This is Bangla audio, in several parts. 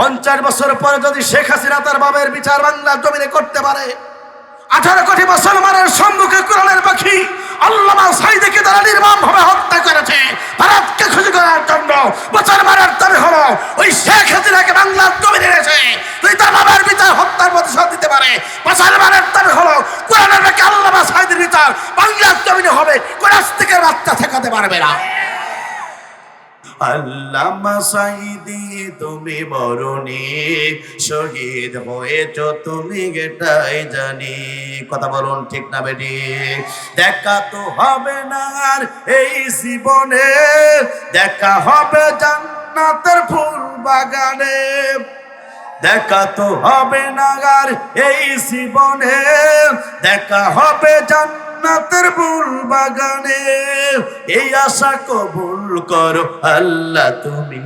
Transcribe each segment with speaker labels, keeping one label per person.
Speaker 1: পঞ্চাশ বছর পরে যদি শেখ হাসিনা তার বাবের বিচার বাংলার জমিনে করতে পারে, আঠারো কোটি মুসলমানের সম্মুখে কোরআনের পাখি আল্লামা সাইদিকে তারা নির্মম ভাবে হত্যা করেছে। ভারতকে খুশি করার জন্য মারার তবে হলো ওই শেখ হাসিনাকে বাংলার জমিনে এনেছে। তুই তার বাবার বিচার হত্যার প্রতিশোধ দিতে পারে মারার তবে হলো কোরআনের পাখি আল্লামা সাইদের বিচার বাংলার জমিনে হবে। কোন থেকে বাচ্চা ঠেকাতে পারবে না। আল্লামা সাইদি তুমি মরণি শহীদ হয়েছ, তুমি গেটাই জানি। কথা বলুন ঠিক না বেটি? দেখা তো হবে না আর এই জীবনে, দেখা হবে জান্নাতের ফুল বাগানে। দেখা তো হবে না আর এই জীবনে, দেখা হবে জান্নাতের ফুল বাগানে। এই আশা কবুল করো আল্লাহ তুমি।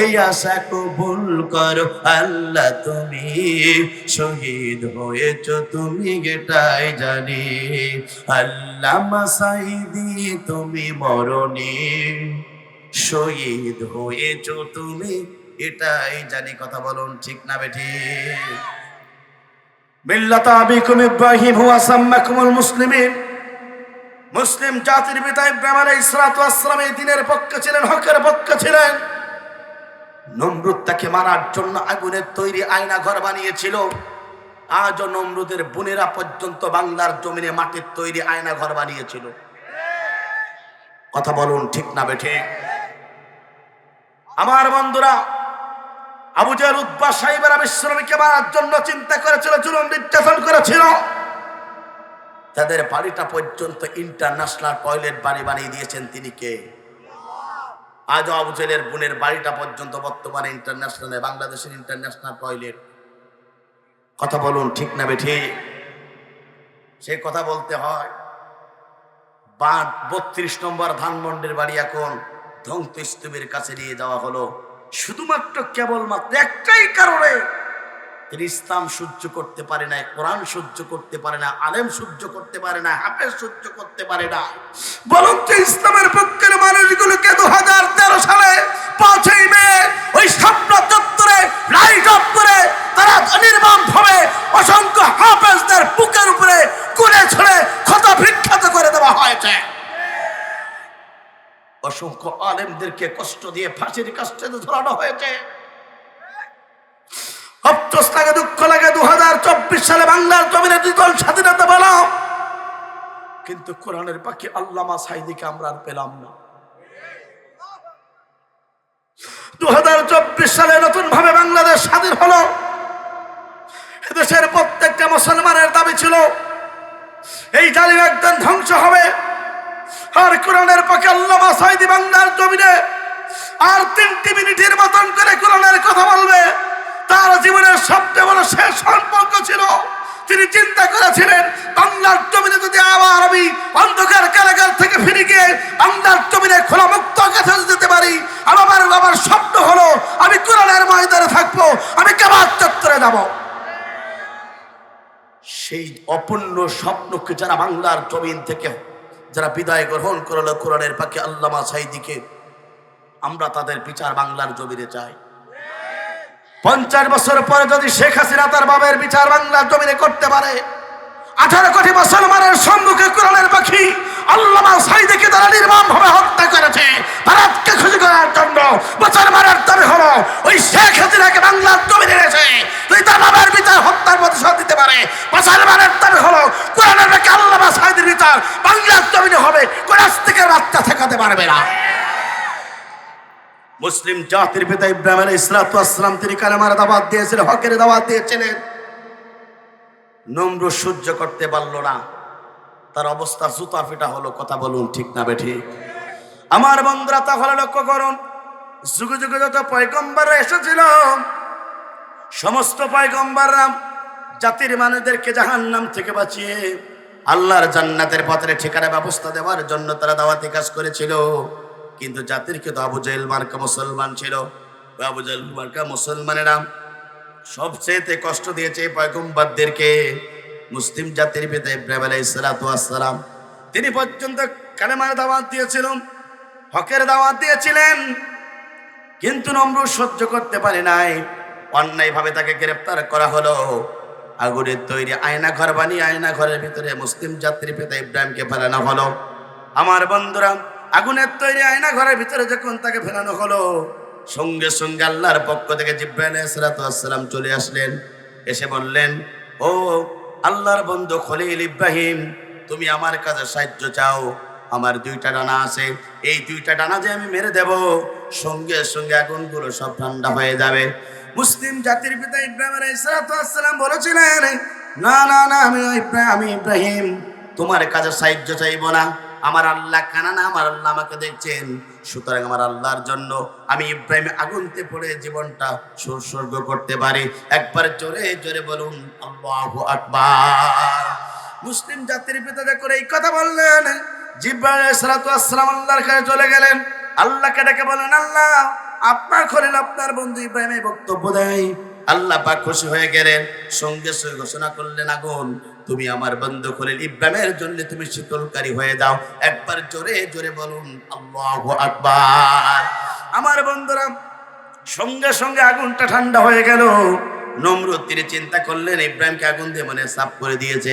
Speaker 1: এই আশা কবুল করো আল্লাহ তুমি। শহীদ হয়েছ তুমি গেটাই জানি। আল্লাহ মাসাইদি তুমি মরণি। শহীদ হয়েছ তুমি এটাই জানি। কথা বলুন ঠিক না বেঠি? মিল্লাতা আবিকুম ইব্রাহিম মুসলিম জাতির পিতা ইব্রাহিম আলাইহিস সালাতু এই দিনের পক্ষে ছিলেন, হকের পক্ষে ছিলেন। নমরুদ তাকে মারার জন্য আগুনের তৈরি আয়না ঘর বানিয়েছিল। আজও নমরুদের বোনেরা পর্যন্ত বাংলার জমিনে মাটির তৈরি আয়না ঘর বানিয়েছিল। কথা বলুন ঠিক না বেঠে আমার বন্ধুরা আবু জাহেল উদ্বা সাহেবেরা বিশ্বনবীকে মারার জন্য চিন্তা করেছিল, জুলুম নির্যাতন করেছিল। তাদের বাড়িটা পর্যন্ত ইন্টারন্যাশনাল টয়লেট বাড়ি বানিয়ে দিয়েছেন তিনি কে? আজও আবু জেলের বোনের বাড়িটা পর্যন্ত বর্তমানে ইন্টারন্যাশনাল বাংলাদেশের ইন্টারন্যাশনাল টয়লেট কথা বলুন, ঠিক না বেঠি? সে কথা বলতে হয় বা বত্রিশ নম্বর ধানমন্ডির বাড়ি এখন ধ্বংস স্তূপের কাছে নিয়ে যাওয়া হলো। শুধুমাত্র কেবলমাত্র একটাই কারণে তিনি ইসলাম সহ্য করতে পারে না কোরআন সহ্য করতে পারে না, আলেম সহ্য করতে পারে না, হাফেজ সহ্য করতে পারে না। বরং ইসলামের পক্ষের মানুষগুলোকে দু হাজার তেরো সালে পাঁচই মে ওই স্বপ্ন চত্বরে লাইট অফ করে তারা নির্মম ভাবে অসংখ্য হাফেজদের বুকের উপরে কুলে ছড়ে ক্ষত বিখ্যাত করে দেওয়া হয়েছে। অসংখ্য আলেমদেরকে কষ্ট দিয়ে ফাঁসির কাছে ধরানো হয়েছে। অফসোস লাগে, দুঃখ লাগে দু হাজার চব্বিশ সালে বাংলার জমিনে দ্বিতল স্বাধীনতা পেলাম। কিন্তু কোরআনের পাখি আল্লামা সাইদিকে আমরা আর পেলাম না। দু হাজার চব্বিশ সালে নতুন ভাবে বাংলাদেশ স্বাধীন হলো। দেশের প্রত্যেকটা মুসলমানের দাবি ছিল, এই জালিম একদম ধ্বংস হবে। আর কোরআনের পাখি আল্লামা সাইদি বাংলার জমিনে। আর তিনটি মিনিটের মতন করে কোরআনের কথা বলবে। তার জীবনের সবচেয়ে বড় শেষ সম্পর্ক ছিল, তিনি চিন্তা করেছিলেন বাংলার জমিনে যদি আবার আমি অন্ধকার কারাগার থেকে ফিরে গিয়ে বাংলার জমিনে খোলা মুক্ত আকাশে যেতে পারি, আমার বাবার স্বপ্ন হলো আমি কোরআনের ময়দানে থাকব, আমি কেবার চত্বরে যাব। সেই অপূর্ণ স্বপ্নকে যারা বাংলার জমিন থেকে যারা বিদায় গ্রহণ করল কোরআনের পাখি আল্লামা সাইদিকে, আমরা তাদের বিচার বাংলার জমিনে চাই। পঞ্চাশ বছর পরে যদি শেখ হাসিনা তার বাবের বিচার বাংলার জমিনে করতে পারে আঠারো কোটি মুসলমানের সম্মুখে কোরআনের পাখি আল্লামা সাইদিকে তারা নির্মম ভাবে হত্যা করেছে। ভারতকে খুশি করার জন্য মারার তবে হলো। ওই শেখ হাসিনাকে বাংলার জমিনে এনেছে। তুই তার বাবার বিচার হত্যার প্রতিশোধ দিতে পারে। মারার তবে হলো। কোরআনের পাখি আল্লামা সাইদের বিচার বাংলার জমিনে হবে। কোন থেকে বাচ্চা ঠেকাতে পারবে না। মুসলিম জাতির পিতা ইব্রাহিম আলী ইসলাতাম তিনি কালেমার দাবাত দিয়েছিলেন হকের দাবাত দিয়েছিলেন। নম্র সহ্য করতে পারল না। তার অবস্থা জুতা ফিটা হলো, কথা বলুন ঠিক না বেঠি? আমার বন্ধুরা, তাহলে লক্ষ্য করুন, যুগে যুগে যত পয়গম্বর এসেছিল, সমস্ত পয়গম্বররা জাতির মানুষদেরকে জাহান নাম থেকে বাঁচিয়ে আল্লাহর জান্নাতের পথের ঠিকানা ব্যবস্থা দেওয়ার জন্য তারা দাওয়াতি কাজ করেছিল। কিন্তু জাতির কিন্তু আবু জাহেল মার্কা মুসলমান ছিল? আবু জাহেল মার্কা মুসলমানেরা সবচেয়ে কষ্ট দিয়েছে এই পয়গম্বরদেরকে মুসলিম জাতির পিতা ইব্রাহিম আলাইহিস সালাতু ওয়াস সালাম। তিনি পর্যন্ত কালেমার দাওয়াত দিয়েছিলেন, হকের দাওয়াত দিয়েছিলেন, কিন্তু নমরুদ সহ্য করতে পারে নাই। অন্যায়ভাবে তাকে গ্রেপ্তার করা হলো। আগুনের তৈরি আয়না ঘর বানিয়ে আয়না ঘরের ভিতরে মুসলিম যাত্রী পিতা ইব্রাহিমকে ফেলানো হলো। আমার বন্ধুরা আগুনের তৈরি আয়না ঘরের ভিতরে যখন তাকে ফেলানো হলো সঙ্গে সঙ্গে আল্লাহর পক্ষ থেকে জিব্রাইল সালাম চলে আসলেন। এসে বললেন, ও আল্লাহর বন্ধু খলিল ইব্রাহিম, তুমি আমার কাছে সাহায্য চাও। আমার দুইটা ডানা আছে। এই দুইটা ডানা যে আমি মেরে দেব, সঙ্গে সঙ্গে আগুনগুলো সব ঠান্ডা হয়ে যাবে। মুসলিম জাতির পিতা ইব্রাহিম আলাইহিসসালাম বলেছিলেন, না না না, আমি ইব্রাহিম আমি ইব্রাহিম। তোমার কাছে সাহায্য চাইব না। আমার আল্লাহ কানা না, আমার আল্লাহ আমাকে দেখছেন। সুতরাং আমার আল্লাহর জন্য আমি ইব্রাহিম আগুনতে পড়ে জীবনটা সুসর্গ করতে পারি। একবার জোরে জোরে বলুন, আল্লাহ আকবার। মুসলিম জাতির পিতা করে এই কথা বললেন, জিব্রাইল সালাতু আসসালাম আল্লাহর কাছে চলে গেলেন। আল্লাহকে ডেকে বলেন আল্লাহ, আপনার খলিল, আপনার বন্ধু ইব্রাহিম বক্তব্য দেয়। আল্লাহ পাক খুশি হয়ে গেলেন, সঙ্গে সঙ্গে ঘোষণা করলেন, আগুন তুমি আমার বন্ধু খলিল ইব্রাহিমের জন্য তুমি শীতলকারী হয়ে দাও একবার জোরে জোরে বলুন, আল্লাহু আকবার। আমার বন্ধুরা, সঙ্গে সঙ্গে আগুনটা ঠান্ডা হয়ে গেল। নমরুদ তিনি চিন্তা করলেন, ইব্রাহিমকে আগুন দিয়ে মনে সাফ করে দিয়েছে।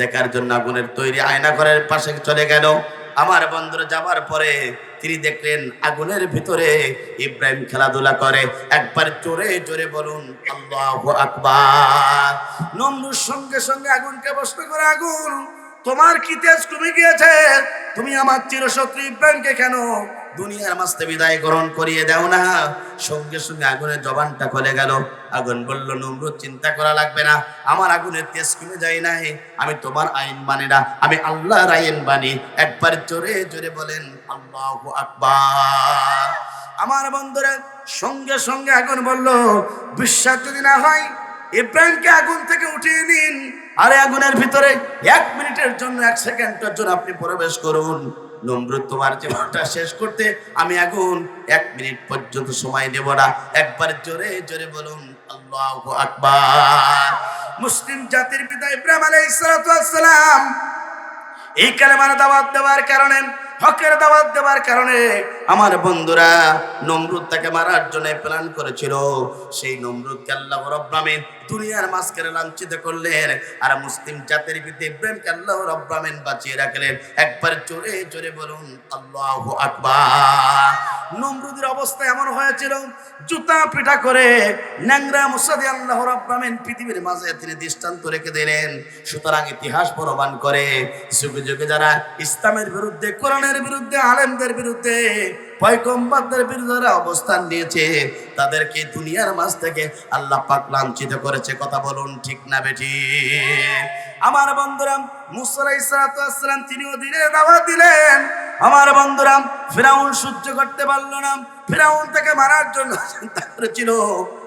Speaker 1: দেখার জন্য আগুনের তৈরি আয়না ঘরের পাশে চলে গেল। আমার বন্ধুরা, যাবার পরে তিনি দেখলেন আগুনের ভিতরে ইব্রাহিম খেলাধুলা করে। একবার জোরে জোরে বলুন, আল্লাহ আকবার। নমরুর সঙ্গে সঙ্গে আগুনকে প্রশ্ন করে, আগুন, তোমার কি তেজ কমে গিয়েছে? তুমি আমার চিরশত্রু ইব্রাহিমকে কেন দুনিয়ার মাস্তে বিদায় গ্রহণ করিয়ে দাও না। সঙ্গে সঙ্গে আগুনের জবানটা খুলে গেল। আগুন বলল, নমরুদ, চিন্তা করা লাগবে না। আমার আগুনের তেজ কমে যায় নাই আমি তোমার আইন মানি না। আমি আল্লাহর আইন মানি। একবার জোরে জোরে বলেন, আল্লাহ আকবার। আমার বন্ধুরা, সঙ্গে সঙ্গে আগুন বলল, বিশ্বাস যদি না হয়, ইব্রাহিমকে আগুন থেকে উঠিয়ে নিন। আরে আগুনের ভিতরে এক মিনিটের জন্য, এক সেকেন্ডের জন্য আপনি প্রবেশ করুন। নমরুদ তোমার জীবনটা শেষ করতে আমি এখন এক মিনিট পর্যন্ত সময় নেব না। একবার জোরে জোরে বলুন, আল্লাহ আকবার। মুসলিম জাতির পিতা ইব্রাহিম আলাইহিস সালাম এই কালেমার দাওয়াত দেওয়ার কারণে, হকের দাওয়াত দেওয়ার কারণে আমার বন্ধুরা নমরুদ তাকে মারার জন্য প্ল্যান করেছিল। সেই নমরুদকে আল্লাহ রব্বামিন দুনিয়ার মাঝখানে লাঞ্ছিত করলেন আর মুসলিম জাতির ভিত্তি ইব্রাহিমকে আল্লাহ রব্বামিন বাঁচিয়ে রাখলেন। একবার জোরে জোরে বলুন, আল্লাহ আকবার। নমরুদের অবস্থা এমন হয়েছিল, জুতা পিঠা করে ন্যাংরা মুসাদি আল্লাহ রব্বামিন পৃথিবীর মাঝে তিনি দৃষ্টান্ত রেখে দিলেন। সুতরাং ইতিহাস প্রমাণ করে, যুগে যুগে যারা ইসলামের বিরুদ্ধে, কোরআনের বিরুদ্ধে, আলেমদের বিরুদ্ধে পয়কম্বাদের বিরুদ্ধে অবস্থান নিয়েছে, তাদেরকে দুনিয়ার মাঝ থেকে আল্লাহ পাক লাঞ্ছিত করেছে। কথা বলুন ঠিক না বেটি আমার বন্ধুরা মুসা আসলাম তিনিও দিনে দাওয়া দিলেন। আমার বন্ধুরা ফেরাউন সহ্য করতে পারল না। ফেরাউন তাকে মারার জন্য চিন্তা করেছিল।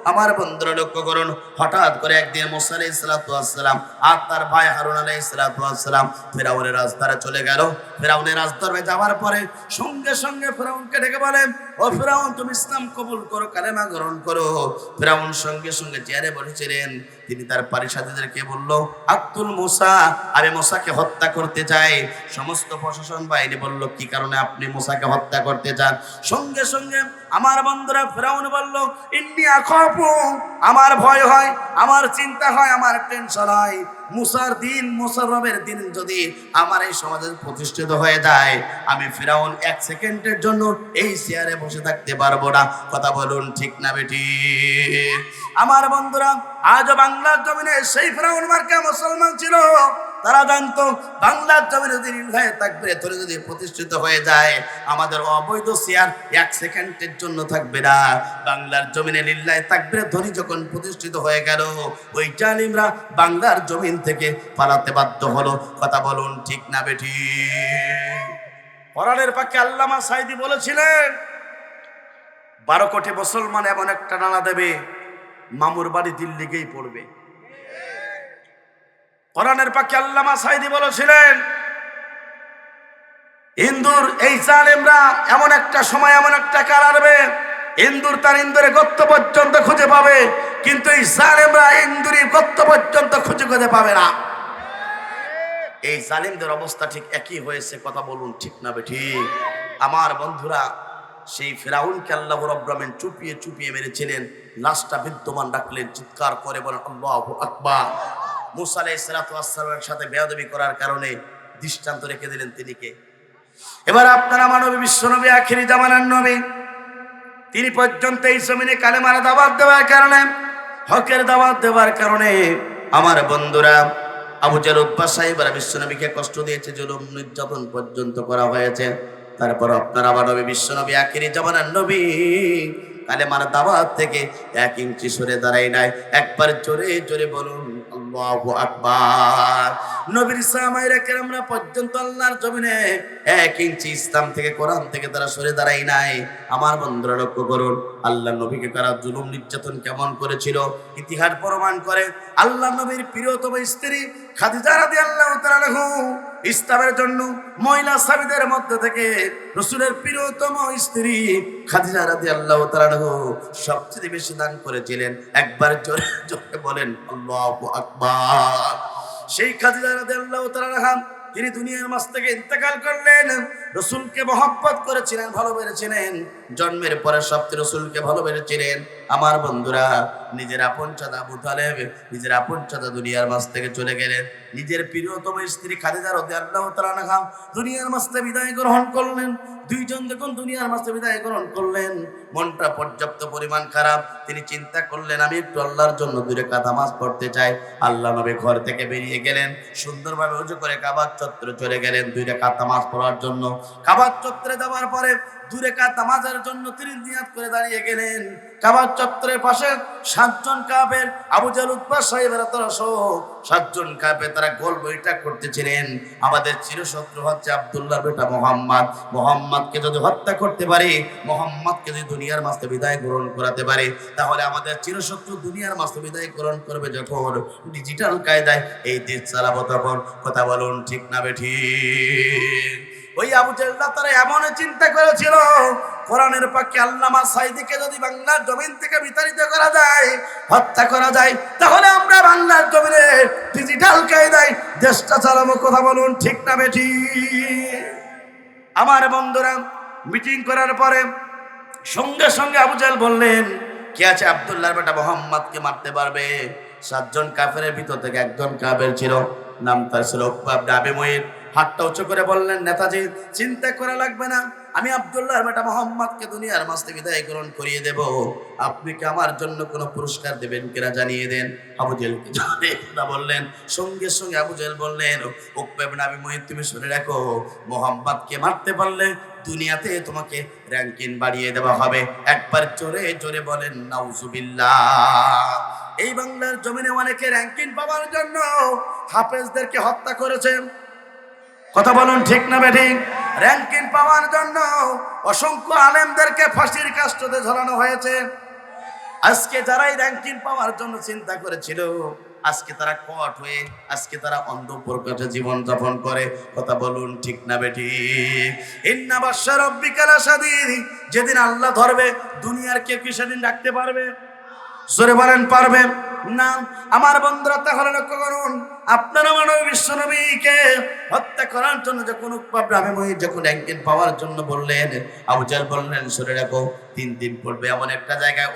Speaker 1: আমার বন্ধুরা লক্ষ্য করুন, হঠাৎ করে একদিন মোসা সালাতাম আর তার ভাই হারুন আলাই সালাতাম ফেরাউনের রাজদারে চলে গেল। ফেরাউনের রাজদরবে যাওয়ার পরে সঙ্গে সঙ্গে ফেরাউনকে ডেকে বলেন ও ফেরাউন, তুমি ইসলাম কবুল করো, কালেমা গ্রহণ করো। ফেরাউন সঙ্গে সঙ্গে চেয়ারে বসেছিলেন। তিনি তার পারিসাথীদেরকে বলল, আব্দুল মুসা। আমি মোসাকে হত্যা করতে চাই সমস্ত প্রশাসন বাহিনী বলল, কি কারণে আপনি মোসাকে হত্যা করতে চান? সঙ্গে সঙ্গে আমার বন্ধুরা ফেরাউন বলল ইন্ডিয়া আখপু আমার ভয় হয়, আমার চিন্তা হয়, আমার টেনশন হয়। মুসার দিন মুসারবের দিন যদি আমার এই সমাজে প্রতিষ্ঠিত হয়ে যায়, আমি ফেরাউন এক সেকেন্ডের জন্য এই চেয়ারে বসে থাকতে পারব না। কথা বলুন ঠিক না বেটি? আমার বন্ধুরা আজ বাংলার জমিনে সেই ফেরাউন মার্কা মুসলমান ছিল। তারা জানতো, বাংলার জমিনে যদি নির্ভয়ে থাকবে ধরে যদি প্রতিষ্ঠিত হয়ে যায়, আমাদের অবৈধ শেয়ার এক সেকেন্ডের জন্য থাকবে না। বাংলার জমিনে লিল্লায় থাকবে ধনী যখন প্রতিষ্ঠিত হয়ে গেল, ওই জালিমরা বাংলার জমিন থেকে পালাতে বাধ্য হলো। কথা বলুন ঠিক না বেটি পরাণের পাকে আল্লামা সাইদি বলেছিলেন, বারো কোটি মুসলমান এমন একটা নানা দেবে, মামুর বাড়ি দিল্লিকেই পড়বে। কোরআনের পাখি আল্লামা সাইদি বলেছিলেন, ইন্দুর এই জালেমরা এমন একটা সময় এমন একটা কাল আসবে, ইন্দুর তার ইন্দুরে গত্ত পর্যন্ত খুঁজে পাবে, কিন্তু এই জালেমরা ইন্দুরি গত্ত পর্যন্ত খুঁজে খুঁজে পাবে না। এই জালিমদের অবস্থা ঠিক একই হয়েছে, কথা বলুন ঠিক না ঠিক? আমার বন্ধুরা, সেই ফেরাউনকে আল্লাহ রব্রামেন চুপিয়ে চুপিয়ে মেরেছিলেন, লাশটা বিদ্যমান রাখলেন, চিৎকার করে বলেন, আল্লাহ আকবার। মুসা আলাই সাথে বেয়াদবি করার কারণে দৃষ্টান্ত রেখে দিলেন তিনি কে? এবার আপনারা মানবী বিশ্বনবী, আখিরি জামানার নবী, তিনি পর্যন্ত এই জমিনে কালেমার দাবাত দেওয়ার কারণে, হকের দাওয়াত দেওয়ার কারণে আমার বন্ধুরা আবু জাল উদ্বাস সাহেবরা বিশ্বনবীকে কষ্ট দিয়েছে, জুলুম নির্যাতন পর্যন্ত করা হয়েছে। তারপর আপনার আবার নবী, বিশ্বনবী, আখিরি জামানার নবী, কালেমার দাওয়াত থেকে এক ইঞ্চি সরে দাঁড়াই নাই। একবার জোরে জোরে বলুন আল্লাহু আকবার। নবীর সামাইরা কেরামরা পর্যন্ত আল্লাহর জমিনে এক ইঞ্চি ইসলাম থেকে কোরআন থেকে তারা সরে দাঁড়াই নাই। আমার বন্ধুরা লক্ষ্য করুন, আল্লাহ নবীকে তারা জুলুম নির্যাতন কেমন করেছিল, ইতিহাস প্রমাণ করে, আল্লাহ নবীর প্রিয়তম স্ত্রী খাদিজা রাদিয়াল্লাহু তাআলা ইসলামের জন্য মহিলা সাবিদের মধ্যে থেকে রসুলের প্রিয়তম স্ত্রী খাদিজা রাদিয়াল্লাহু তাআলা সবচেয়ে বেশি দান করেছিলেন। একবার জোরে জোরে বলেন, আল্লাহু আকবার। সেই খাদিজা রাজি আল্লাহ তাআলা তিনি দুনিয়ার মাছ থেকে ইন্তেকাল করলেন। রসুলকে মহব্বত করেছিলেন ভালোবেসেছিলেন জন্মের পরে সপ্তাহে রসুলকে ভালোবেসেছিলেন আমার বন্ধুরা, নিজের আপন চাঁদা আবু নিজের আপন চাঁদা দুনিয়ার মাছ থেকে চলে গেলেন। নিজের প্রিয়তম স্ত্রী আল্লাহ তালা দুনিয়ার মাছতে বিদায় গ্রহণ করলেন। দুইজন যখন দুনিয়ার মাঝে বিদায় গ্রহণ করলেন, মনটা পর্যাপ্ত পরিমাণ খারাপ। তিনি চিন্তা করলেন, আমি একটু আল্লাহর জন্য দূরে কাদা মাছ পড়তে চাই। আল্লাহ নবী ঘর থেকে বেরিয়ে গেলেন। সুন্দরভাবে উজু করে কাবার চত্বরে চলে গেলেন। দুইটা কাতা মাছ পড়ার জন্য। কাবার চত্বরে যাওয়ার পরে দূরে কাতা মাছের জন্য তিনি নিয়াত করে দাঁড়িয়ে গেলেন। কাবার চত্বরের পাশে সাতজন কাবের আবু জাল উৎপাস সাহেবেরা তারা সহ সাতজন কাবে তারা গোল বৈঠক করতেছিলেন। আমাদের চিরশত্রু হচ্ছে আবদুল্লাহ বেটা মোহাম্মদ। মোহাম্মদকে যদি হত্যা করতে পারি, মোহাম্মদকে যদি দুনিয়ার মাঝে বিদায় গ্রহণ করাতে পারে, তাহলে আমাদের চিরশত্রু দুনিয়ার মাঝে বিদায় গ্রহণ করবে যখন ডিজিটাল কায়দায় এই দেশ চালাবো তখন। কথা বলুন ঠিক না বেঠি ওই আবু জাল্লা তারা এমন চিন্তা করেছিল, কোরআনের পক্ষে আল্লামা সাইদিকে যদি বাংলার জমিন থেকে বিতাড়িত করা যায়, হত্যা করা যায়, তাহলে আমরা বাংলার জমিনে ডিজিটাল কায়দায় দেশটা চালাবো, কথা বলুন ঠিক না বেঠি? আমার বন্ধুরা মিটিং করার পরে সঙ্গে সঙ্গে আবু জাহেল বললেন, কে আছে আব্দুল্লাহর বেটা মোহাম্মদকে মারতে পারবে? সাতজন কাফের ভিতর থেকে একজন কাফের ছিল, নাম তার ছিল ডাবে মহির হাতটা উঁচু করে বললেন, নেতাজি, চিন্তা করা লাগবে না। আমি আব্দুল্লাহর বেটা মোহাম্মদকে দুনিয়ার থেকে বিদায় গ্রহণ করিয়ে দেব। আপনি কি আমার জন্য কোনো পুরস্কার দেবেন কিনা জানিয়ে দেন? আবু জেলকে বললেন। সঙ্গে সঙ্গে আবু জেল বললেন উকবাব ডাবে মহির তুমি শুনে রাখো, মোহাম্মদকে মারতে পারলে দুনিয়াতে তোমাকে র্যাঙ্কিং বাড়িয়ে দেওয়া হবে। একবার জোরে জোরে বলেন, নাউজুবিল্লাহ। এই বাংলার জমিনে অনেকে র্যাঙ্কিং পাওয়ার জন্য হাফেজদেরকে হত্যা করেছেন। কথা বলুন ঠিক না বেঠিক র্যাঙ্কিং পাওয়ার জন্য অসংখ্য আলেমদেরকে ফাঁসির কাস্টতে ঝরানো হয়েছে। আজকে যারাই র্যাঙ্কিং পাওয়ার জন্য চিন্তা করেছিল, আজকে তারা কট হয়ে, আজকে তারা অন্ধ প্রকাশে জীবন যাপন করে। কথা বলুন ঠিক না বেটি ইন্না রব্বিকাল আসাদিন যেদিন আল্লাহ ধরবে, দুনিয়ার কেউ কি সেদিন ডাকতে পারবে? জোরে বলেন, পারবে? না, আমার বন্ধুরা, তাহলে লক্ষ্য করুন, আপনারা মানব বিশ্বনবীকে হত্যা করার জন্য যখন উৎপাবে মহির যখন র্যাঙ্কিং পাওয়ার জন্য বললেন, আবু জাল বললেন সরে রাখো, তিন দিন পড়বে এমন একটা জায়গায়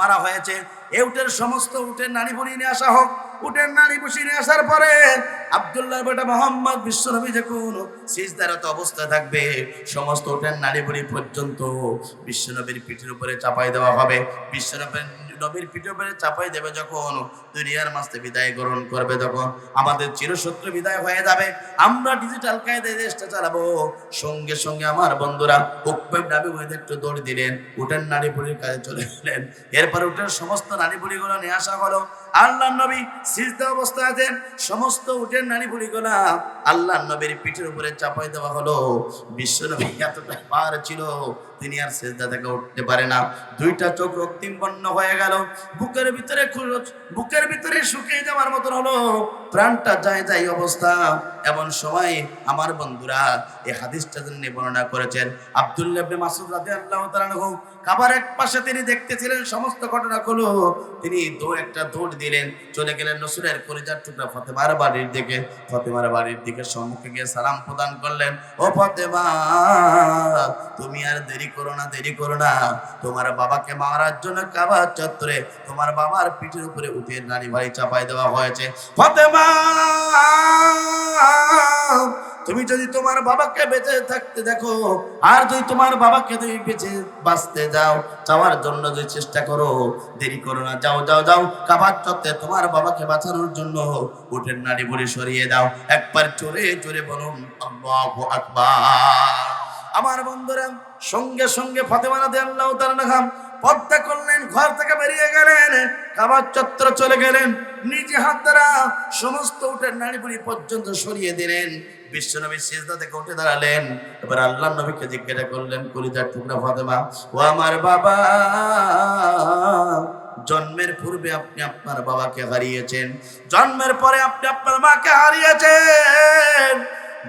Speaker 1: মারা হয়েছে। এ উটের সমস্ত উটের নারী বনিয়ে নিয়ে আসা হোক। উটের নারী বসিয়ে নিয়ে আসার পরে আবদুল্লাহ বেটা মোহাম্মদ বিশ্বনবী যখন সিজদারত অবস্থা থাকবে, সমস্ত উটের নারী বড়ি পর্যন্ত বিশ্বনবীর পিঠের উপরে চাপাই দেওয়া হবে। বিশ্বনবীর নবীর পিঠে পেরে চাপাই দেবে যখন দুনিয়ার মাঝে বিদায় গ্রহণ করবে তখন। আমাদের চিরশত্রু বিদায় হয়ে যাবে। আমরা ডিজিটাল কায়দায় দেশটা চালাবো। সঙ্গে সঙ্গে আমার বন্ধুরা উকপেব ডাবি হয়ে একটু দৌড় দিলেন। উঠেন নারী বুড়ির কাজে চলে গেলেন। এরপর উটের সমস্ত নারী বুড়িগুলো নিয়ে আসা হলো। আল্লাহ নবী সিজদা অবস্থায় আছেন, সমস্ত উটের নারী বুড়িগুলা আল্লাহ নবীর পিঠের উপরে চাপাই দেওয়া হলো। বিশ্ব নবী এতটা পার ছিল, তিনি আর সেজদা থেকে উঠতে পারে না। দুইটা চোখ রক্তিম বন্য হয়ে গেল। বুকের ভিতরে বুকের ভিতরে শুকিয়ে যাওয়ার মতন হলো। প্রাণটা যায় যায় অবস্থা। এমন সময় আমার বন্ধুরা এই হাদিসটা তিনি বর্ণনা করেছেন। আব্দুল্লাহ মাসুদ রাদিয়াল্লাহু তাআলা আনহু কাবার এক পাশে তিনি দেখতেছিলেন সমস্ত ঘটনাগুলো তিনি দৌড় একটা দৌড় দিলেন, চলে গেলেন নসুরের কলিজার টুকরা ফাতেমার বাড়ির দিকে। ফাতেমার বাড়ির দিকে সম্মুখে গিয়ে সালাম প্রদান করলেন, ও ফাতেমা, তুমি আর দেরি করো না, দেরি করো না। তোমার বাবাকে মারার জন্য কাবার চত্বরে তোমার বাবার পিঠের উপরে উঠে নারী ভাই চাপাই দেওয়া হয়েছে। ফাতেমা তুমি যদি তোমার বাবাকে বেঁচে থাকতে দেখো, আর যদি তোমার বাবাকে তুমি বেঁচে বাঁচতে যাও চাওয়ার জন্য যদি চেষ্টা করো, দেরি করো না, যাও যাও যাও, কাবার চত্বরে তোমার বাবাকে বাঁচানোর জন্য উঠের নাড়ি বুড়ি সরিয়ে দাও। একবার চোরে চোরে বলুন, আল্লাহু আকবার। আমার বন্ধুরা, সঙ্গে সঙ্গে ফাতেমা রাদিয়াল্লাহু তাআলা খাম পদ্মা করলেন ঘর থেকে বেরিয়ে গেলেন, কাবার চত্বর চলে গেলেন, নিজে হাত দ্বারা সমস্ত উঠের নাড়ি বুড়ি পর্যন্ত সরিয়ে দিলেন। বিশ্বনবী সিজদা থেকে উঠে দাঁড়ালেন। এবার আল্লাহ নবীকে জিজ্ঞাসা করলেন, কলিজার টুকরা ফাতেমা, ও আমার বাবা, জন্মের পূর্বে আপনি আপনার বাবাকে হারিয়েছেন, জন্মের পরে আপনি আপনার মাকে হারিয়েছেন।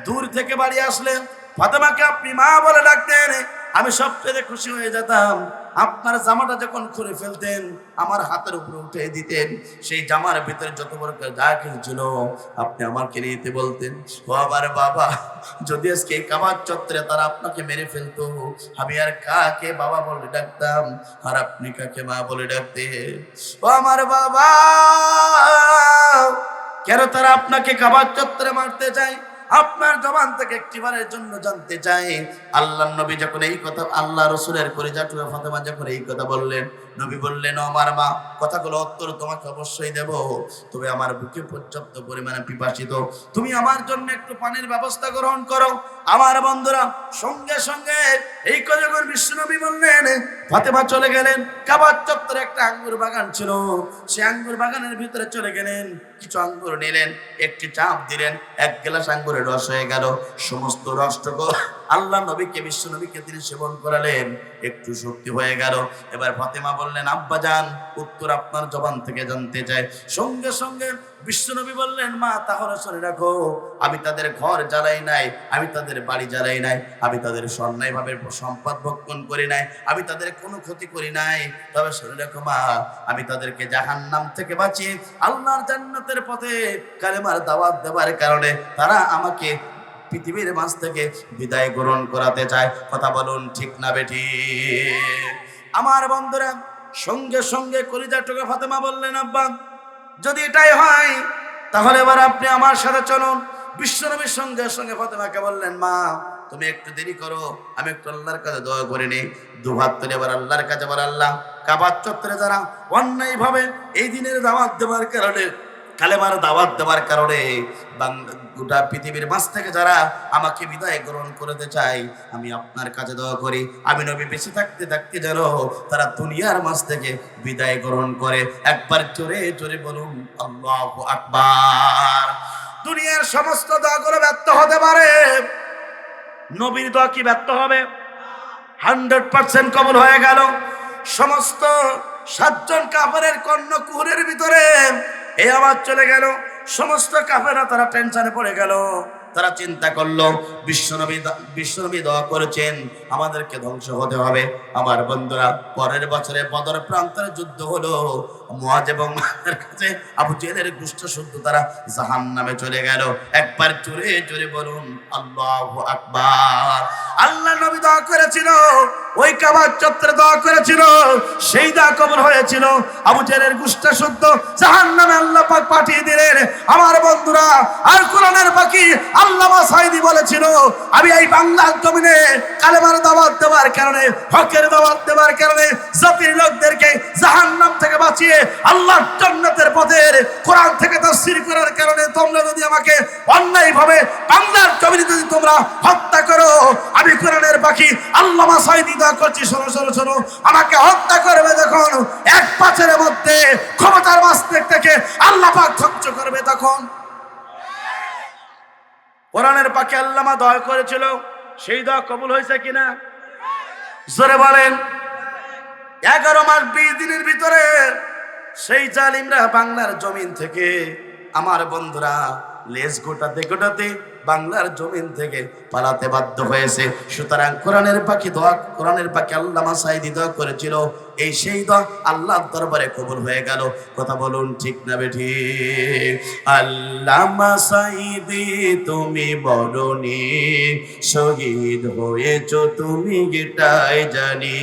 Speaker 1: দূর থেকে বাড়ি আসলেন ফাতেমাকে আপনি মা বলে ডাকতেন। আমি সবচেয়ে খুশি হয়ে যেতাম। আপনার জামাটা যখন খুলে ফেলতেন, আমার হাতের উপরে উঠে দিতেন। সেই জামার ভিতরে যত বড় যা কিছু ছিল, আপনি আমাকে নিতে বলতেন। ও আমার বাবা, যদি আজকে কাবার চত্বরে তারা আপনাকে মেরে ফেলতো, আমি আর কাকে বাবা বলে ডাকতাম? আর আপনি কাকে মা বলে ডাকতে ও আমার বাবা, কেন তারা আপনাকে কাবার চত্বরে মারতে চায়? আপনার জবান থেকে একটিবারের জন্য জানতে চাই। আল্লাহ নবী যখন এই কথা, আল্লাহ রসুলের করে জাটুয়া ফাতেমা যখন এই কথা বললেন নবী বললেন আমার মা কথাগুলো উত্তর তোমাকে অবশ্যই দেব। তবে আমার বুকে পর্যাপ্ত পরিমাণে পিপাসিত। তুমি আমার জন্য একটু পানির ব্যবস্থা গ্রহণ করো। আমার বন্ধুরা, সঙ্গে সঙ্গে এই যখন বিশ্বনবী বললেন, ফাতেমা চলে গেলেন। কাবার চত্বরে একটা আঙ্গুর বাগান ছিল। সে আঙ্গুর বাগানের ভিতরে চলে গেলেন। কিছু আঙ্গুর নিলেন, একটি চাপ দিলেন, এক গ্লাস আঙ্গুরের রস হয়ে গেল। সমস্ত রসটুকু আল্লাহ নবীকে, বিশ্ব নবীকে তিনি সেবন করালেন, একটু শক্তি হয়ে গেল। এবার ফাতেমা বললেন, আব্বা যান উত্তর আপনার জবান থেকে জানতে চাই। সঙ্গে সঙ্গে বিশ্বনবী বললেন, মা, তাহলে শুনে রাখো, আমি তাদের ঘর জ্বালাই নাই, আমি তাদের বাড়ি জ্বালাই নাই, আমি তাদের সন্ন্যায়ভাবে সম্পদ ভক্ষণ করি নাই, আমি তাদের কোনো ক্ষতি করি নাই। তবে শুনে রাখো, মা, আমি তাদেরকে জাহান নাম থেকে বাঁচিয়ে আল্লাহর জান্নাতের পথে কালেমার দাওয়াত দেওয়ার কারণে তারা আমাকে পৃথিবীর মাঝ থেকে বিদায় গ্রহণ করাতে চায়। কথা বলুন, ঠিক না বেটি আমার বন্ধুরা, সঙ্গে সঙ্গে কলিজা টুকে ফাতেমা বললেন, আব্বা, যদি এটাই হয়, তাহলে এবার আপনি আমার সাথে চলুন। বিশ্বনবীর সঙ্গে সঙ্গে ফাতেমাকে বললেন, মা, তুমি একটু দেরি করো, আমি একটু আল্লাহর কাছে দোয়া করে নিই। দু হাত তুলে এবার আল্লাহর কাছে বল, আল্লাহ কাবার চত্বরে যারা অন্যায়ভাবে এই দিনের দাওয়াত দেওয়ার কারণে কালেমার দাওয়াত দেওয়ার কারণে গোটা পৃথিবীর মাছ থেকে যারা আমাকে বিদায় গ্রহণ করতে চাই আমি আপনার কাছে দোয়া করি। আমি নবী বেঁচে থাকতে থাকতে যেন তারা দুনিয়ার মাছ থেকে বিদায় গ্রহণ করে। একবার চোরে চোরে বলুন, আল্লাহ আকবার। দুনিয়ার সমস্ত দোয়াগুলো ব্যর্থ হতে পারে। নবীর দোয়া কি ব্যর্থ হবে? হান্ড্রেড পার্সেন্ট কবল হয়ে গেল। সমস্ত সাতজন কাপড়ের কর্ণ কুহুরের ভিতরে এই আওয়াজ চলে গেল। সমস্ত কাফেরা তারা টেনশনে পড়ে গেল। তারা চিন্তা করল, বিশ্বনবী বিশ্বনবী দোয়া করেছেন, আমাদেরকে ধ্বংস হতে হবে। আমার বন্ধুরা, পরের বছরে বদর প্রান্তরে যুদ্ধ হলো। মুয়াজ এবং মায়ের কাছে আবু জেলের গুষ্ঠ শুদ্ধ তারা জাহান নামে চলে গেল। একবার চুরে চুরে বলুন, আল্লাহ আকবার। আল্লাহ নবী দোয়া করেছিল, ওই কাবার চত্বরে দোয়া করেছিল, সেই দা কবর হয়েছিল। আবু জেলের গুষ্ঠ শুদ্ধ জাহান নামে আল্লাহ পাক পাঠিয়ে দিলেন। আমার বন্ধুরা, আর কোরআনের বাকি আল্লামা সাইদি বলেছিল, আমি এই বাংলার জমিনে কালেমার দাওয়াত দেওয়ার কারণে, হকের দাওয়াত দেওয়ার কারণে জাতির লোকদেরকে জাহান্নাম থেকে বাঁচিয়ে আল্লাহর জান্নাতের পথের কোরআন থেকে তাফসীর করার কারণে তোমরা যদি আমাকে অন্যায়ভাবে বাংলার জমিনে যদি তোমরা হত্যা করো, আমি কোরআনের বাকি আল্লামা সাইদি দোয়া করছি, শোনো শোনো শোনো, আমাকে হত্যা করবে যখন এক পাঁচের মধ্যে ক্ষমতার মাস্তের থেকে আল্লাহ পাক ধ্বংস করবে তখন। কোরআনের পাকে আল্লামা দয়া করেছিল, সেই দয়া কবুল হয়েছে কিনা? জোরে বলেন। এগারো মাস বিশ দিনের ভিতরে সেই জালিমরা বাংলার জমিন থেকে, আমার বন্ধুরা, লেজ গোটাতে গোটাতে বাংলার জমিন থেকে পালাতে বাধ্য হয়েছে। সুতরাং কোরআনের পাখি দোয়া, কোরআনের পাখি আল্লামা সাইদি দোয়া করেছিল এই সেই দোয়া আল্লাহর দরবারে কবুল হয়ে গেল। কথা বলুন ঠিক না বেঠি? আল্লামা সাইদি তুমি বরণি শহীদ হয়েছ তুমি গেটাই জানি।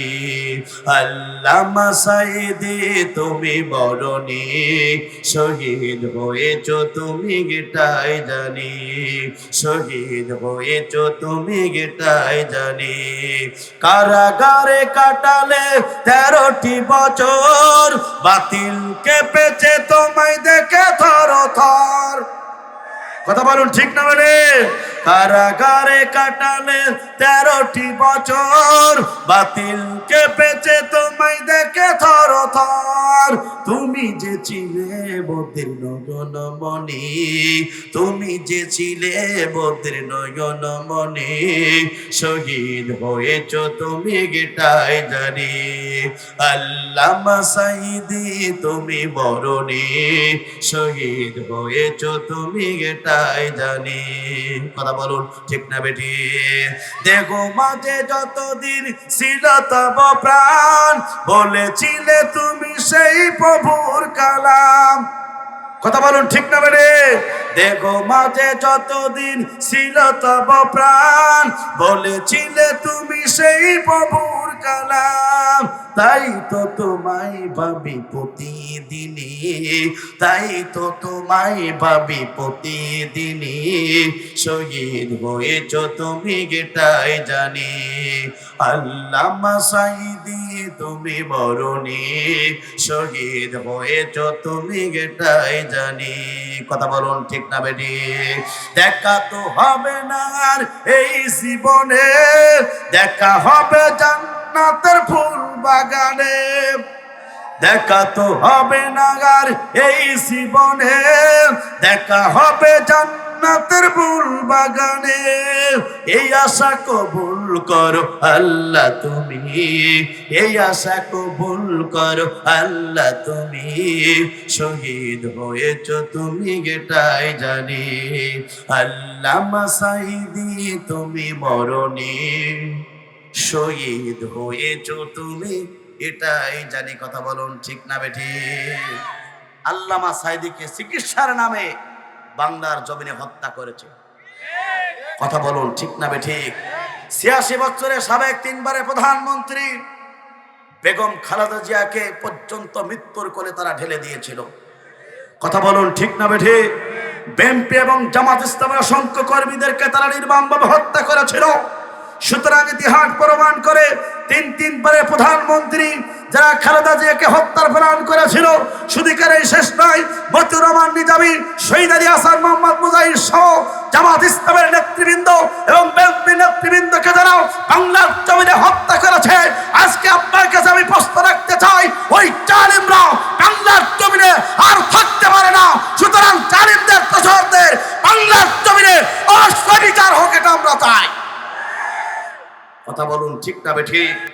Speaker 1: আল্লামা সাইদি তুমি বরণি শহীদ হয়েছ তুমি গেটাই জানি। শহীদ হয়েছ তুমি গেটাই জানি। কারাগারে কাটালে তেরোটি বছর। বাতিল কেঁপেছে তোমায় দেখে থর থর কথা বলুন ঠিক না মানে কারাগারে কাটালে তেরোটি বছর। বাতিল কেঁপেছে তোমায় দেখে থর থর। তুমি যে ছিলে বদের নয়ন মনি তুমি যে ছিলে বদের নয়ন মনি শহীদ হয়েছ তুমি গেটাই জানি। আল্লামা সাইদি তুমি বরণি শহীদ হয়েছ তুমি গেটাই জানি। কথা বলুন, ঠিক না বেটি? দেখো মাঝে যতদিন ছিল প্রাণ, বলেছিলে তুমি সেই প্রভুর কালাম। কথা বলুন, ঠিক না বেড়ে দেখো মাঝে যতদিন ছিল তব প্রাণ, বলেছিলে তুমি সেই প্রভুর কালাম। তাই তো তোমায় ভাবি প্রতিদিনই তাই তো তোমায় ভাবি প্রতিদিনই। শহীদ হয়েছ তুমি গেটাই জানি। আল্লামা সাইদি, তুমি বরণি শহীদ হয়েছ তুমি গেটাই জানি। কথা বলুন ঠিক না বেটি? দেখা তো হবে না আর এই জীবনে। দেখা হবে জান্নাতের ফুল বাগানে। দেখা তো হবে নাগার এই জীবনে। দেখা হবে জান্নাতের ফুল বাগানে এই আশা কবুল করো আল্লাহ তুমি। এই আশা কবুল করো আল্লাহ তুমি। শহীদ হয়েছ তুমি গেটাই জানি। আল্লাহ মাসাইদি তুমি মরণি। শহীদ হয়েছ তুমি এটাই জানি কথা বলুন, ঠিক না বেঠি? আল্লামা সাইদিকে চিকিৎসার নামে বাংলার জমিনে হত্যা করেছে। কথা বলুন, ঠিক না বেঠিক ছিয়াশি বছরের সাবেক তিনবারের প্রধানমন্ত্রী বেগম খালেদা জিয়াকে পর্যন্ত মৃত্যুর কোলে তারা ঢেলে দিয়েছিল। কথা বলুন, ঠিক না বেঠি? বিএনপি এবং জামাত ইসলামের অসংখ্য কর্মীদেরকে তারা নির্মমভাবে হত্যা করেছিল। সুতরাং ইতিহাস প্রমাণ করে তিন তিনবারের প্রধানমন্ত্রী যারা খালেদা জিয়াকে হত্যার প্রমাণ করেছিল শুধিকার এই শেষ নয়, মতিউর রহমান নিজামী, শহীদ আলী হাসান মোহাম্মদ মুজাহির সহ জামাত ইসলামের নেতৃবৃন্দ এবং বিএনপি নেতৃবৃন্দকে যারা বাংলার জমিনে হত্যা করেছে, আজকে আপনার কাছে আমি প্রশ্ন রাখতে চাই, ওই জালিমরা বাংলার জমিনে আর থাকতে পারে না, সুতরাং জালিমদের প্রচারদের বাংলার জমিনে অস্বীকার হোক, এটা আমরা চাই। কথা বলুন ঠিক না বে ঠিক?